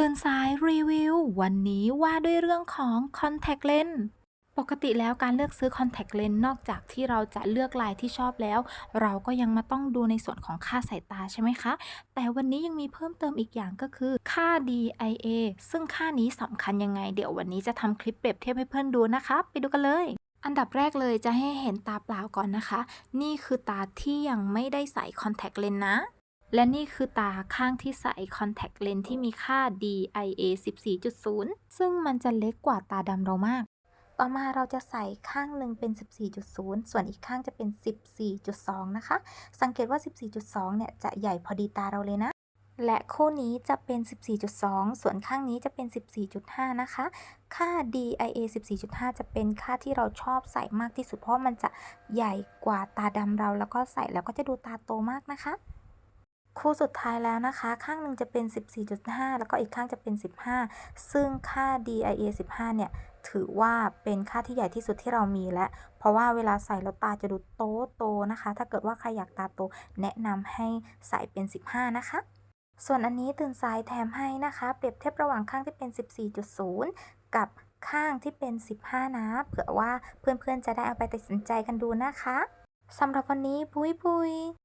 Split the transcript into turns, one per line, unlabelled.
ตื่นสายรีวิว วันนี้ว่าด้วยเรื่องของ Contact Lens ปกติแล้วการเลือกซื้อ Contact Lens นอกจากที่เราจะเลือกลายที่ชอบแล้ว เราก็ยังมาต้องดูในส่วนของค่าสายตาใช่ไหมคะ แต่วันนี้ยังมีเพิ่มเติมอีกอย่างก็คือค่า DIA ซึ่งค่านี้สำคัญยังไง เดี๋ยววันนี้จะทำคลิปเปรียบเทียบให้เพื่อนดูนะคะ ไปดูกันเลยอันดับแรกเลยจะให้เห็นตาเปล่าก่อนนะคะ นี่คือตาที่ยังไม่ได้ใส่ Contact Lens นะ และนี่คือตาข้างที่ใส่ Contact Lens ที่มีค่า DIA 14.0 ซึ่งมันจะเล็กกว่าตาดำเรามาก ต่อมาเราจะใส่ข้างหนึ่งเป็น 14.0 ส่วนอีกข้างจะเป็น 14.2 นะคะ สังเกตว่า 14.2 เนี่ยจะใหญ่พอดีตาเราเลยนะ และคู่นี้จะเป็น 14.2 ส่วนข้างนี้จะเป็น 14.5 นะคะ ค่า DIA 14.5 จะเป็นค่าที่เราชอบใส่มากที่สุดเพราะมันจะใหญ่กว่าตาดำเราแล้วก็ใส่แล้วก็จะดูตาโตมากนะคะ คู่สุดท้ายแล้วนะคะ ข้างหนึ่งจะเป็น 14.5 แล้วก็อีกข้างจะเป็น 15 ซึ่งค่า DIA 15 เนี่ย ถือว่าเป็นค่าที่ใหญ่ที่สุดที่เรามีแล้วเพราะว่าเวลาใส่แล้วตาจะดูโตโตนะคะ ถ้าเกิดว่าใครอยากตาโตแนะนำให้ใส่เป็น 15 นะคะส่วนอันนี้ตื่นสายแถมให้นะคะ เปรียบเทียบระหว่างข้างที่เป็น 14.0 กับข้างที่เป็น 15 นะ เผื่อว่าเพื่อนๆจะได้เอาไปตัดสินใจกันดูนะคะสำหรับวันนี้ปุ้ยปุย